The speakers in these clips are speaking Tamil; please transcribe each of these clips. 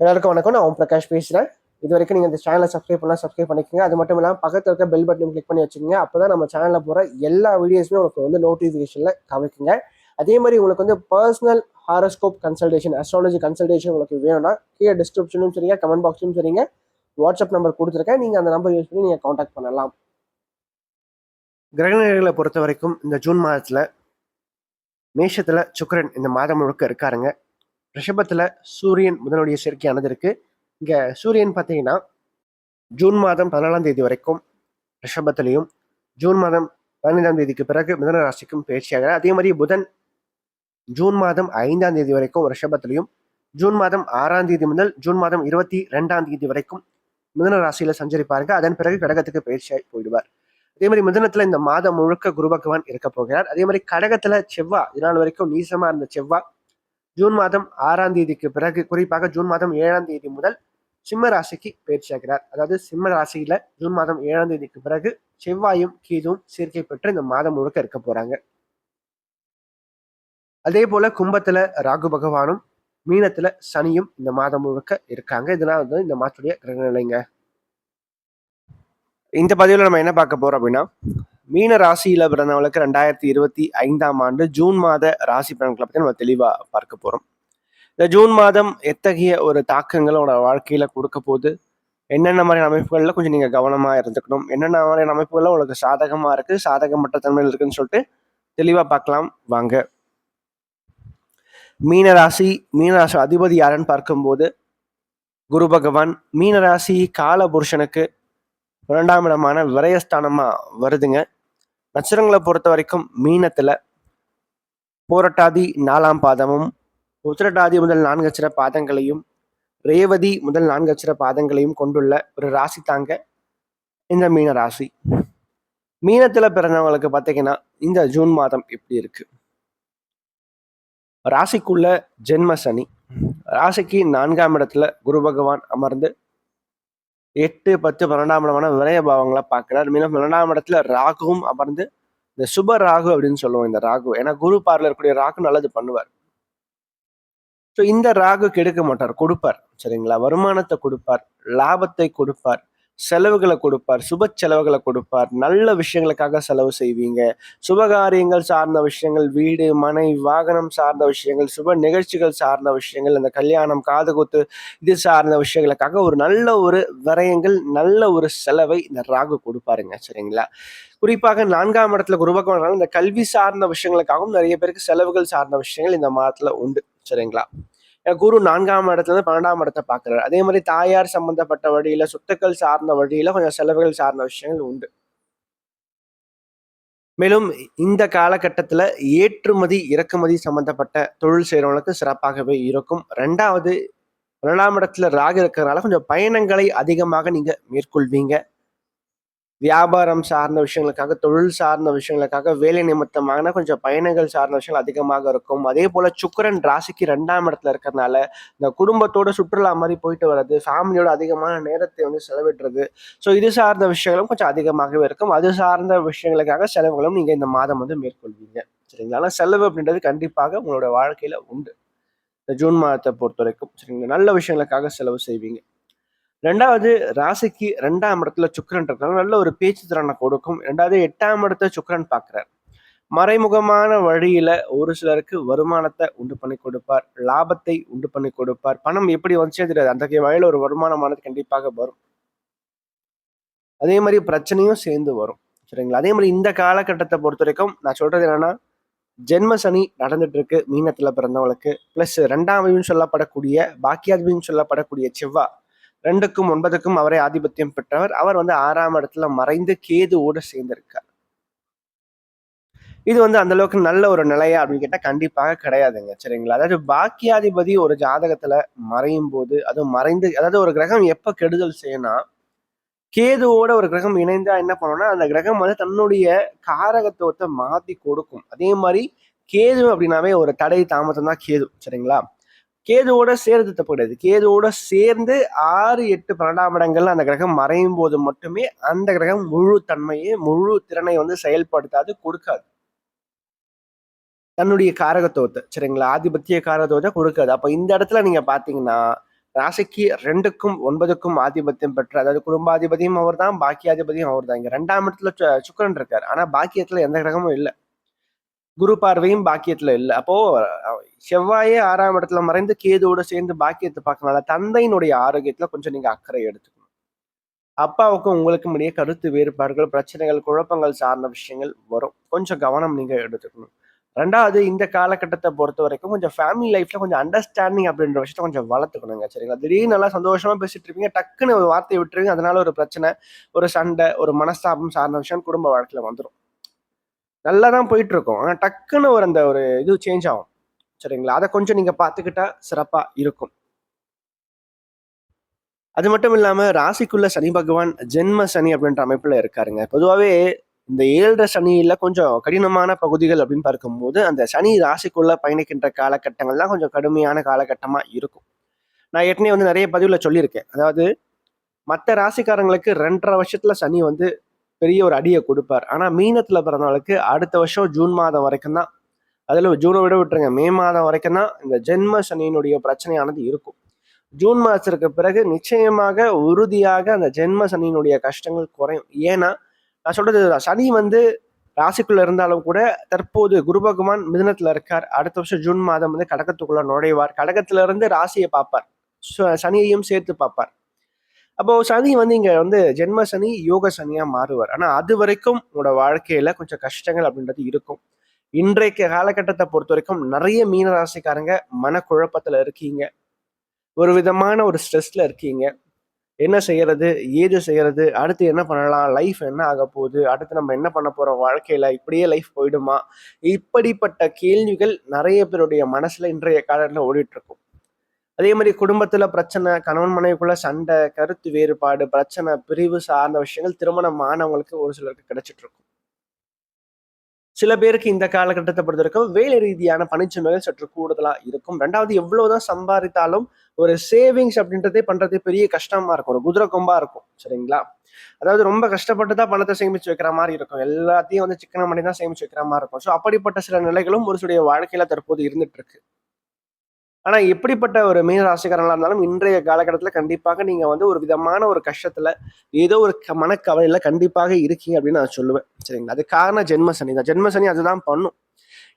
எல்லாருக்கும் வணக்கம். நான் ஓம் பிரகாஷ் பேசுகிறேன் இது வரைக்கும் நீங்கள் இந்த சேனலை சப்ஸ்கிரைப் பண்ணலாம் சப்ஸ்கிரைப் பண்ணிக்கோங்க. அது மட்டும் இல்லாமல் பக்கத்தில் இருக்க பெல் பட்டன் கிளிக் பண்ணி வச்சுக்கோங்க. அப்போ தான் நம்ம சேனலில் போகிற எல்லா வீடியோஸுமே உங்களுக்கு வந்து நோட்டிஃபிகேஷனில் கவனிக்குங்க அதே மாதிரி உங்களுக்கு வந்து personal horoscope consultation astrology consultation உங்களுக்கு வேணும்னா கீழே டிஸ்கிரிப்ஷனும் சரிங்க கமெண்ட் பாக்ஸும் சரிங்க வாட்ஸ்அப் நம்பர் கொடுத்துருக்கேன். நீங்கள் அந்த நம்பர் யூஸ் பண்ணி நீங்கள் காண்டாக்ட் பண்ணலாம். கிரகநிலைகளை பொறுத்த வரைக்கும் இந்த ஜூன் மாதத்தில் மேஷத்தில் சுக்கரன் இந்த மாதம் முழுக்க இருக்காருங்க. ரிஷபத்தில் சூரியன் முதனுடைய சேர்க்கையானது இருக்குது இங்கே சூரியன் பார்த்தீங்கன்னா ஜூன் மாதம் பதினாலாம் தேதி வரைக்கும் ரிஷபத்திலையும் ஜூன் மாதம் பதினைந்தாம் தேதிக்கு பிறகு மிதன ராசிக்கும் பயிற்சியாகிறார் அதே மாதிரி புதன் ஜூன் மாதம் ஐந்தாம் தேதி வரைக்கும் ரிஷபத்திலையும் ஜூன் மாதம் ஆறாம் தேதி முதல் ஜூன் மாதம் இருபத்தி ரெண்டாம் தேதி வரைக்கும் மிதன ராசியில சஞ்சரிப்பாருங்க. அதன் பிறகு கடகத்துக்கு பயிற்சியாகி போயிடுவார். அதே மாதிரி மிதனத்துல இந்த மாதம் முழுக்க குரு பகவான் இருக்க போகிறார். அதே மாதிரி கடகத்துல செவ்வா இதனால் வரைக்கும் நீசமா இருந்த செவ்வா ஜூன் மாதம் ஆறாம் தேதிக்கு பிறகு குறிப்பாக ஜூன் மாதம் ஏழாம் தேதி முதல் சிம்ம ராசிக்கு பயிற்சியாகிறார் அதாவது சிம்ம ராசியில ஜூன் மாதம் ஏழாம் தேதிக்கு பிறகு செவ்வாயும் கீதும் சேர்க்கை பெற்று இந்த மாதம் முழுக்க இருக்க போறாங்க. அதே போல கும்பத்துல ராகு பகவானும் மீனத்துல சனியும் இந்த மாதம் முழுக்க இருக்காங்க. இதெல்லாம் வந்து இந்த மாதத்துடைய கிரகநிலைங்க. இந்த பதிவில் நம்ம என்ன பார்க்க போறோம் அப்படின்னா மீன ராசியில பிறந்தவங்களுக்கு ரெண்டாயிரத்தி இருபத்தி ஐந்தாம் ஆண்டு ஜூன் மாத ராசி பலன்களை பத்தி நம்ம தெளிவா பார்க்க போறோம். இந்த ஜூன் மாதம் எத்தகைய ஒரு தாக்கங்களை உங்களோட வாழ்க்கையில கொடுக்க போகுது? என்னென்ன மாதிரியான அமைப்புகள்ல கொஞ்சம் நீங்க கவனமா இருந்துக்கணும்? என்னென்ன மாதிரியான அமைப்புகள்ல உங்களுக்கு சாதகமா இருக்கு? சாதகமற்ற தன்மையில் இருக்குன்னு சொல்லிட்டு தெளிவா பார்க்கலாம். வாங்க. மீனராசி மீனராசி அதிபதி யாருன்னு பார்க்கும்போது குரு பகவான் மீனராசி கால புருஷனுக்கு இரண்டாம் இடமான விரயஸ்தானமாக வருதுங்க. நட்சத்திரங்களை பொறுத்த வரைக்கும் மீனத்துல போரட்டாதி நாலாம் பாதமும் உத்திரட்டாதி முதல் நான்கு அச்சர பாதங்களையும் ரேவதி முதல் நான்கு அச்சர பாதங்களையும் கொண்டுள்ள ஒரு ராசி தாங்க இந்த மீன ராசி. மீனத்துல பிறந்தவங்களுக்கு பார்த்தீங்கன்னா இந்த ஜூன் மாதம் எப்படி இருக்கு? ராசிக்குள்ள ஜென்ம சனி. ராசிக்கு நான்காம் இடத்துல குரு பகவான் அமர்ந்து எட்டு பத்து பன்னெண்டாம் இடமான விரய பாவங்களை பார்க்கிறார் மேலும் பன்னெண்டாம் இடத்துல ராகுவும் அமர்ந்து இந்த சுப ராகு அப்படின்னு சொல்லுவோம் இந்த ராகு. ஏன்னா குரு பார்ல இருக்கக்கூடிய ராகு நல்லது பண்ணுவார். ஸோ இந்த ராகு கெடுக்க மாட்டார். கொடுப்பார். சரிங்களா? வருமானத்தை கொடுப்பார். லாபத்தை கொடுப்பார். செலவுகளை கொடுப்பார் சுப செலவுகளை கொடுப்பார். நல்ல விஷயங்களுக்காக செலவு செய்வீங்க. சுபகாரியங்கள் சார்ந்த விஷயங்கள் வீடு மனை வாகனம் சார்ந்த விஷயங்கள் சுப நிகழ்ச்சிகள் சார்ந்த விஷயங்கள் இந்த கல்யாணம் காதுகுத்து இது சார்ந்த விஷயங்களுக்காக ஒரு நல்ல ஒரு விரயங்கள் நல்ல ஒரு செலவை இந்த ராகு கொடுப்பாருங்க. சரிங்களா? குறிப்பாக நான்காம் இடத்துல குருபகவான் இந்த கல்வி சார்ந்த விஷயங்களுக்காகவும் நிறைய பேருக்கு செலவுகள் சார்ந்த விஷயங்கள் இந்த மாதத்துல உண்டு. சரிங்களா? குரு நான்காம் இடத்துல இருந்து பன்னெண்டாம் இடத்தை பார்க்குறாரு. அதே மாதிரி தாயார் சம்பந்தப்பட்ட வழியில சொத்துக்கள் சார்ந்த வழியில கொஞ்சம் செலவுகள் சார்ந்த விஷயங்கள் உண்டு. மேலும் இந்த காலகட்டத்தில் ஏற்றுமதி இறக்குமதி சம்பந்தப்பட்ட தொழில் செய்கிறவங்களுக்கு சிறப்பாகவே இருக்கும். ரெண்டாவது பன்னெண்டாம் இடத்துல ராகு இருக்கிறதுனால கொஞ்சம் பயணங்களை அதிகமாக நீங்கள் மேற்கொள்வீங்க. வியாபாரம் சார்ந்த விஷயங்களுக்காக தொழில் சார்ந்த விஷயங்களுக்காக வேலை நிமித்தமான கொஞ்சம் பயணங்கள் சார்ந்த விஷயங்கள் அதிகமாக இருக்கும். அதே போல சுக்கரன் ராசிக்கு ரெண்டாம் இடத்துல இருக்கிறதுனால இந்த குடும்பத்தோட சுற்றுலா மாதிரி போயிட்டு வர்றது ஃபேமிலியோட அதிகமான நேரத்தை வந்து செலவிடுறது. ஸோ இது சார்ந்த விஷயங்களும் கொஞ்சம் அதிகமாகவே இருக்கும். அது சார்ந்த விஷயங்களுக்காக செலவுகளும் நீங்க இந்த மாதம் வந்து மேற்கொள்வீங்க. சரிங்களா? ஆனால் செலவு அப்படின்றது கண்டிப்பாக உங்களோட வாழ்க்கையில உண்டு. இந்த ஜூன் மாதத்தை பொறுத்த வரைக்கும் சரிங்களா? நல்ல விஷயங்களுக்காக செலவு செய்வீங்க. ரெண்டாவது ராசிக்கு ரெண்டாம் இடத்துல சுக்கரன் இருக்கிறதுனால நல்ல ஒரு பேச்சு திறனை கொடுக்கும். ரெண்டாவது எட்டாம் இடத்த சுக்கரன் பார்க்குறார். மறைமுகமான வழியில ஒரு சிலருக்கு வருமானத்தை உண்டு பண்ணி கொடுப்பார். லாபத்தை உண்டு பண்ணி கொடுப்பார். பணம் எப்படி வந்துச்சே தெரியாது. அந்த வகையில் ஒரு வருமானமானது கண்டிப்பாக வரும். அதே மாதிரி பிரச்சனையும் சேர்ந்து வரும். சரிங்களா? அதே மாதிரி இந்த காலகட்டத்தை பொறுத்த வரைக்கும் நான் சொல்றது என்னன்னா ஜென்ம சனி நடந்துட்டு இருக்கு மீனத்துல பிறந்தவங்களுக்கு. பிளஸ் ரெண்டாம் சொல்லப்படக்கூடிய பாக்கியாதிபின்னு சொல்லப்படக்கூடிய செவ்வா ரெண்டுக்கும் ஒன்பதுக்கும் அவரே ஆதிபத்தியம் பெற்றவர். அவர் வந்து ஆறாம் இடத்துல மறைந்து கேதுவோடு சேர்ந்திருக்கார். இது வந்து அந்த அளவுக்கு நல்ல ஒரு நிலையா அப்படின்னு கேட்டால் கண்டிப்பாக கிடையாதுங்க. சரிங்களா? அதாவது பாக்கியாதிபதி ஒரு ஜாதகத்துல மறையும் போது அதுவும் மறைந்து அதாவது ஒரு கிரகம் எப்ப கெடுதல் செய்யணும் கேதுவோட ஒரு கிரகம் இணைந்தா என்ன பண்ணோம்னா அந்த கிரகம் வந்து தன்னுடைய காரகத்துவத்தை மாத்தி கொடுக்கும். அதே மாதிரி கேது அப்படின்னாவே ஒரு தடை தாமதம் தான் கேது. சரிங்களா? கேதுவோட சேர்ந்து தப்பு கேதுவோட சேர்ந்து ஆறு எட்டு பன்னெண்டாம் இடங்கள்ல அந்த கிரகம் மறையும் போது மட்டுமே அந்த கிரகம் முழு தன்மையை முழு திறனை வந்து செயல்படுத்தாது கொடுக்காது. தன்னுடைய காரகத்துவத்தை சரிங்களா? ஆதிபத்திய காரகத்துவத்தை கொடுக்காது. அப்ப இந்த இடத்துல நீங்க பாத்தீங்கன்னா ராசிக்கு ரெண்டுக்கும் ஒன்பதுக்கும் ஆதிபத்தியம் பெற்று அதாவது குடும்பாதிபதியும் அவர் தான் பாக்கியாதிபதியும் அவர் தான் இங்க ரெண்டாம் இடத்துல சுக்கரன் இருக்கார். ஆனா பாக்கியத்துல எந்த கிரகமும் இல்லை. குரு பார்வையும் பாக்கியத்துல இல்லை. அப்போ செவ்வாயே ஆறாம் இடத்துல மறைந்து கேதுவோட சேர்ந்து பாக்கியத்தை பார்க்கறனால தந்தையினுடைய ஆரோக்கியத்துல கொஞ்சம் நீங்க அக்கறை எடுத்துக்கணும். அப்பாவுக்கும் உங்களுக்கும் இடையே கருத்து வேறுபாடுகள் பிரச்சனைகள் குழப்பங்கள் சார்ந்த விஷயங்கள் வரும். கொஞ்சம் கவனம் நீங்க எடுத்துக்கணும். ரெண்டாவது இந்த காலகட்டத்தை பொறுத்த வரைக்கும் கொஞ்சம் ஃபேமிலி லைஃப்ல கொஞ்சம் அண்டர்ஸ்டாண்டிங் அப்படின்ற விஷயத்த கொஞ்சம் வளர்த்துக்கணுங்க சரிங்களா? திடீர்னு நல்லா சந்தோஷமா பேசிட்டு இருப்பீங்க டக்குன்னு ஒரு வார்த்தையை விட்டுருவீங்க அதனால ஒரு பிரச்சனை ஒரு சண்டை ஒரு மனஸ்தாபம் சார்ந்த விஷயம் குடும்ப வாழ்க்கையில வந்துடும் நல்லா தான் போயிட்டுருக்கோம். ஆனால் டக்குன்னு ஒரு அந்த ஒரு இது சேஞ்ச் ஆகும். சரிங்களா? அதை கொஞ்சம் நீங்கள் பார்த்துக்கிட்டா சிறப்பாக இருக்கும். அது மட்டும் இல்லாமல் ராசிக்குள்ள சனி பகவான் ஜென்ம சனி அப்படின்ற அமைப்பில் இருக்காருங்க. பொதுவாகவே இந்த ஏழரை சனியில் கொஞ்சம் கடினமான பகுதிகள் அப்படின்னு பார்க்கும்போது அந்த சனி ராசிக்குள்ள பயணிக்கின்ற காலகட்டங்கள்லாம் கொஞ்சம் கடுமையான காலகட்டமாக இருக்கும். நான் ஏற்கனவே வந்து நிறைய பதிவில் சொல்லியிருக்கேன். அதாவது மற்ற ராசிக்காரங்களுக்கு ரெண்டரை வருஷத்தில் சனி வந்து பெரிய ஒரு அடியை கொடுப்பார். ஆனால் மீனத்தில் பிறந்தவளுக்கு அடுத்த வருஷம் ஜூன் மாதம் வரைக்கும் தான். அதில் ஜூனை விட விட்டுருங்க. மே மாதம் வரைக்கும் தான் இந்த ஜென்ம சனியினுடைய பிரச்சனையானது இருக்கும். ஜூன் மாதத்திற்கு பிறகு நிச்சயமாக உறுதியாக அந்த ஜென்ம சனியினுடைய கஷ்டங்கள் குறையும். ஏன்னா நான் சொல்றது சனி வந்து ராசிக்குள்ள இருந்தாலும் கூட தற்போது குரு பகவான் மிதனத்துல இருக்கார். அடுத்த வருஷம் ஜூன் மாதம் வந்து கடகத்துக்குள்ள நுழைவார். கடகத்துல இருந்து ராசியை பார்ப்பார். சனியையும் சேர்த்து பார்ப்பார். அப்போ சனி வந்து இங்க வந்து ஜென்ம சனி யோக சனியா மாறுவார். ஆனா அது வரைக்கும் உங்களோட வாழ்க்கையில கொஞ்சம் கஷ்டங்கள் அப்படின்றது இருக்கும். இன்றைக்கு காலகட்டத்தை பொறுத்த வரைக்கும் நிறைய மீன ராசிக்காரங்க மனக்குழப்பத்துல இருக்கீங்க. ஒரு விதமான ஒரு ஸ்ட்ரெஸ்ல இருக்கீங்க. என்ன செய்யறது? ஏது செய்யறது? அடுத்து என்ன பண்ணலாம்? லைஃப் என்ன ஆக போகுது? அடுத்து நம்ம என்ன பண்ண போறோம்? வாழ்க்கையில இப்படியே லைஃப் போயிடுமா? இப்படிப்பட்ட கேள்விகள் நிறைய பேருடைய மனசுல இன்றைய காலத்துல ஓடிட்டு இருக்கும். அதே மாதிரி குடும்பத்துல பிரச்சனை கணவன் மனைவிக்குள்ள சண்டை கருத்து வேறுபாடு பிரச்சனை பிரிவு சார்ந்த விஷயங்கள் திருமணம் ஆனவங்களுக்கு ஒரு சிலருக்கு கிடைச்சிட்டு இருக்கும் சில பேருக்கு இந்த காலகட்டத்தை பொறுத்த வரைக்கும் வேலை ரீதியான பணிச்சுமைகள் சற்று கூடுதலா இருக்கும். ரெண்டாவது எவ்வளவுதான் சம்பாதித்தாலும் ஒரு சேவிங்ஸ் அப்படின்றதே பண்றது பெரிய கஷ்டமா இருக்கும். ஒரு குதிரை கொம்பா இருக்கும். சரிங்களா? அதாவது ரொம்ப கஷ்டப்பட்டு தான் பணத்தை சேமிச்சு வைக்கிற மாதிரி இருக்கும். எல்லாத்தையும் வந்து சிக்கன பண்ணி தான் சேமிச்சு வைக்கிற மாதிரி இருக்கும். ஸோ அப்படிப்பட்ட சில நிலைகளும் ஒரு சில வாழ்க்கையில தற்போது இருந்துட்டு இருக்கு ஆனா எப்படிப்பட்ட ஒரு மீன ராசிக்காரங்களா இருந்தாலும் இன்றைய காலகட்டத்துல கண்டிப்பாக நீங்க வந்து ஒரு விதமான ஒரு கஷ்டத்துல ஏதோ ஒரு மனக்கவலையில கண்டிப்பாக இருக்கீங்க அப்படின்னு நான் சொல்லுவேன். சரிங்களா? அது காரணம் ஜென்ம சனி தான். ஜென்ம சனி அதுதான் பண்ணும்.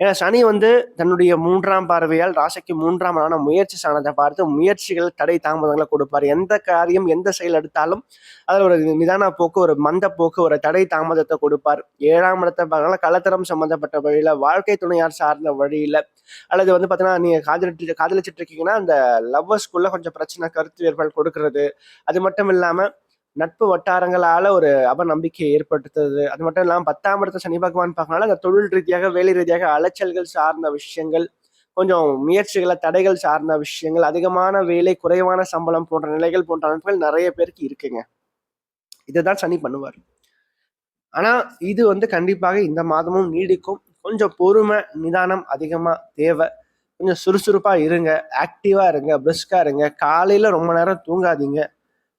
ஏன்னா சனி வந்து தன்னுடைய மூன்றாம் பார்வையால் ராசிக்கு மூன்றாம் ஆன முயற்சி சாணத்தை பார்த்து முயற்சிகள் தடை தாமதங்களை கொடுப்பார். எந்த காரியம் எந்த செயல் எடுத்தாலும் அதில் ஒரு நிதான போக்கு ஒரு மந்த போக்கு ஒரு தடை தாமதத்தை கொடுப்பார். ஏழாம் இடத்தை பார்க்கலாம் கலத்தரம் சம்பந்தப்பட்ட வழியில் வாழ்க்கை துணையார் சார்ந்த வழியில் அல்லது வந்து பார்த்தீங்கன்னா நீங்கள் காதலிட்டு காதலிச்சிட்டு இருக்கீங்கன்னா அந்த லவ்வர்ஸ்குள்ளே கொஞ்சம் பிரச்சனை கருத்து வேறுபாடு கொடுக்கறது. அது மட்டும் இல்லாமல் நட்பு வட்டாரங்களால ஒரு அவநம்பிக்கையை ஏற்படுத்துறது அது மட்டும் இல்லாமல் பத்தாம் இடத்த சனி பகவான் பார்க்கனால அந்த தொழில் ரீதியாக வேலை ரீதியாக அலைச்சல்கள் சார்ந்த விஷயங்கள் கொஞ்சம் முயற்சிகளை தடைகள் சார்ந்த விஷயங்கள் அதிகமான வேலை குறைவான சம்பளம் போன்ற நிலைகள் போன்ற அமைப்புகள் நிறைய பேருக்கு இருக்குங்க. இதுதான் சனி பண்ணுவார். ஆனா இது வந்து கண்டிப்பாக இந்த மாதமும் நீடிக்கும். கொஞ்சம் பொறுமை நிதானம் அதிகமா தேவை. கொஞ்சம் சுறுசுறுப்பா இருங்க ஆக்டிவா இருங்க பிரிஸ்கா இருங்க. காலையில ரொம்ப நேரம் தூங்காதீங்க.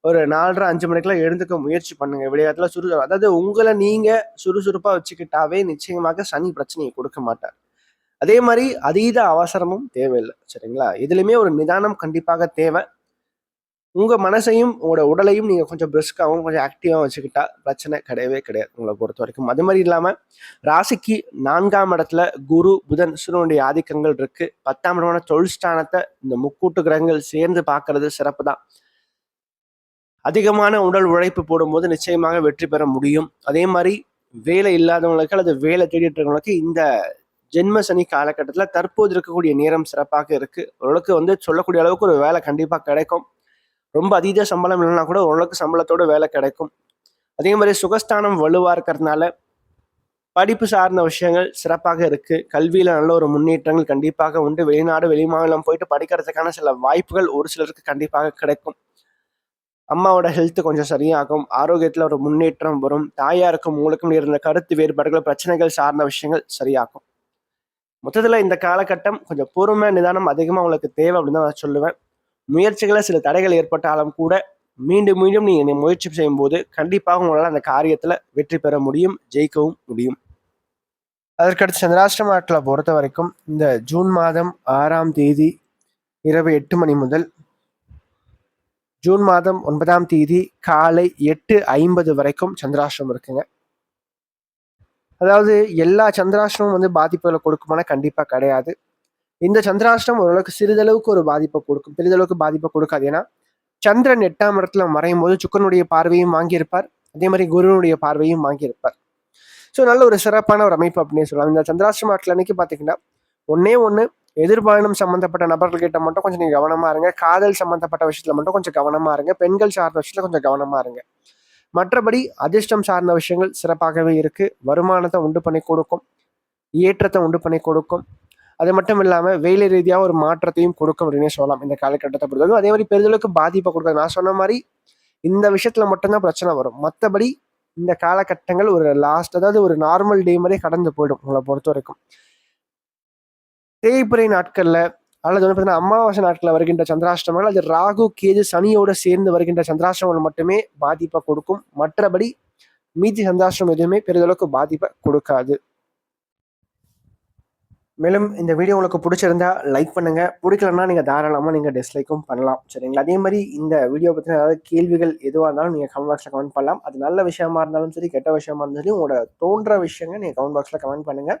ஒரு நாலரை அஞ்சு மணிக்கெல்லாம் எழுந்துக்க முயற்சி பண்ணுங்க. விளையாட்டுல சுறுசுறு அதாவது உங்களை நீங்க சுறுசுறுப்பா வச்சுக்கிட்டாவே நிச்சயமாக சனி பிரச்சனையை கொடுக்க மாட்டார். அதே மாதிரி அதீத அவசரமும் தேவையில்லை சரிங்களா? இதுலயுமே ஒரு நிதானம் கண்டிப்பாக தேவை. உங்க மனசையும் உங்களோட உடலையும் நீங்க கொஞ்சம் பிரிஸ்காவும் கொஞ்சம் ஆக்டிவாகவும் வச்சுக்கிட்டா பிரச்சனை கிடையவே கிடையாது உங்களை பொறுத்த வரைக்கும். அது மாதிரி இல்லாம ராசிக்கு நான்காம் இடத்துல குரு புதன் சுரனுடைய ஆதிக்கங்கள் இருக்கு. பத்தாம் இடமான தொழில் ஸ்தானத்தை இந்த முக்கூட்டு கிரகங்கள் சேர்ந்து பார்க்கறது சிறப்பு தான் அதிகமான உடல் உழைப்பு போடும்போது நிச்சயமாக வெற்றி பெற முடியும். அதே மாதிரி வேலை இல்லாதவங்களுக்கு அல்லது வேலை தேடிட்டு இருக்கவங்களுக்கு இந்த ஜென்ம சனி காலகட்டத்தில் தற்போது இருக்கக்கூடிய நேரம் சிறப்பாக இருக்கு. ஓரளவுக்கு வந்து சொல்லக்கூடிய அளவுக்கு ஒரு வேலை கண்டிப்பாக கிடைக்கும். ரொம்ப அதீத சம்பளம் இல்லைன்னா கூட ஓரளவுக்கு சம்பளத்தோட வேலை கிடைக்கும். அதே மாதிரி சுகஸ்தானம் வலுவாக இருக்கிறதுனால படிப்பு சார்ந்த விஷயங்கள் சிறப்பாக இருக்கு. கல்வியில நல்ல ஒரு முன்னேற்றங்கள் கண்டிப்பாக உண்டு. வெளிநாடு வெளிமாநிலம் போயிட்டு படிக்கிறதுக்கான சில வாய்ப்புகள் ஒரு சிலருக்கு கண்டிப்பாக கிடைக்கும். அம்மாவோட ஹெல்த் கொஞ்சம் சரியாகும். ஆரோக்கியத்தில் ஒரு முன்னேற்றம் வரும். தாயாருக்கும் உங்களுக்கும் இருந்த கருத்து வேறுபாடுகள் பிரச்சனைகள் சார்ந்த விஷயங்கள் சரியாகும். மொத்தத்தில் இந்த காலகட்டம் கொஞ்சம் பொறுமை நிதானம் அதிகமாக உங்களுக்கு தேவை அப்படின்னு தான் நான் சொல்லுவேன். முயற்சிகளை சில தடைகள் ஏற்பட்டாலும் கூட மீண்டும் மீண்டும் நீங்கள் முயற்சி செய்யும் போது கண்டிப்பாக உங்களால் அந்த காரியத்தில் வெற்றி பெற முடியும் ஜெயிக்கவும் முடியும். அதற்கடுத்து சந்திராஷ்டம பொறுத்த வரைக்கும் இந்த ஜூன் மாதம் ஆறாம் தேதி இரவு எட்டு மணி முதல் ஜூன் மாதம் ஒன்பதாம் தேதி காலை எட்டு ஐம்பது வரைக்கும் சந்திராஷ்டிரம் இருக்குங்க. அதாவது எல்லா சந்திராஷ்டிரமும் வந்து பாதிப்புகளை கொடுக்குமானா கண்டிப்பாக கிடையாது. இந்த சந்திராஷ்டிரம் ஓரளவுக்கு சிறிதளவுக்கு ஒரு பாதிப்பை கொடுக்கும். பெரிதளவுக்கு பாதிப்பை கொடுக்காது. ஏன்னா சந்திரன் எட்டாம் இடத்துல மறையும் போது சுக்கனுடைய பார்வையும் வாங்கியிருப்பார். அதே மாதிரி குருவனுடைய பார்வையும் வாங்கியிருப்பார். ஸோ நல்ல ஒரு சிறப்பான ஒரு அமைப்பு அப்படின்னு சொல்லலாம். இந்த சந்திராஷ்டிரம நாட்கள் அன்னைக்கு பார்த்தீங்கன்னா ஒன்னே ஒன்று எதிர்பாலனம் சம்மந்தப்பட்ட நபர்கள்கிட்ட மட்டும் கொஞ்சம் நீங்கள் கவனமாக இருங்க. காதல் சம்மந்தப்பட்ட விஷயத்தில் மட்டும் கொஞ்சம் கவனமாக இருங்க. பெண்கள் சார்ந்த விஷயத்தில் கொஞ்சம் கவனமாக இருங்க. மற்றபடி அதிர்ஷ்டம் சார்ந்த விஷயங்கள் சிறப்பாகவே இருக்கு. வருமானத்தை உண்டு பண்ணி கொடுக்கும். ஏற்றத்தை உண்டு பண்ணி கொடுக்கும். அது மட்டும் இல்லாமல் வேலை ரீதியாக ஒரு மாற்றத்தையும் கொடுக்கும் அப்படின்னு சொல்லலாம். இந்த காலகட்டத்தை பொறுத்தவரைக்கும். அதே மாதிரி பெரிதளவுக்கு பாதிப்பை கொடுக்காது. நான் சொன்ன மாதிரி இந்த விஷயத்தில் மட்டும்தான் பிரச்சனை வரும். மற்றபடி இந்த காலகட்டங்கள் ஒரு லாஸ்ட் அதாவது ஒரு நார்மல் டே மாதிரி கடந்து போயிடும் உங்களை பொறுத்த வரைக்கும் தேய்பிறை நாட்களில் அல்லது வந்து பார்த்தீங்கன்னா அமாவாசை நாட்களில் வருகின்ற சந்திராஷ்டமங்கள் அது ராகு கேது சனியோட சேர்ந்து வருகின்ற சந்திராஷ்டமங்கள் மட்டுமே பாதிப்பை கொடுக்கும். மற்றபடி மீதி சந்திராஷ்டிரம் எதுவுமே பெரிதளவுக்கு பாதிப்பை கொடுக்காது. மேலும் இந்த வீடியோ உங்களுக்கு பிடிச்சிருந்தா லைக் பண்ணுங்க. பிடிக்கலன்னா நீங்கள் தாராளமாக நீங்கள் டிஸ்லைக்கும் பண்ணலாம். சரிங்களா? அதே மாதிரி இந்த வீடியோ பற்றின ஏதாவது கேள்விகள் எதுவாக இருந்தாலும் நீங்கள் கமெண்ட் பாக்ஸில் கமெண்ட் பண்ணலாம். அது நல்ல விஷயமா இருந்தாலும் சரி கெட்ட விஷயமா இருந்தாலும் சரி உங்களோட தோன்ற விஷயங்கள் நீங்கள் கமெண்ட் பாக்ஸில் கமெண்ட் பண்ணுங்கள்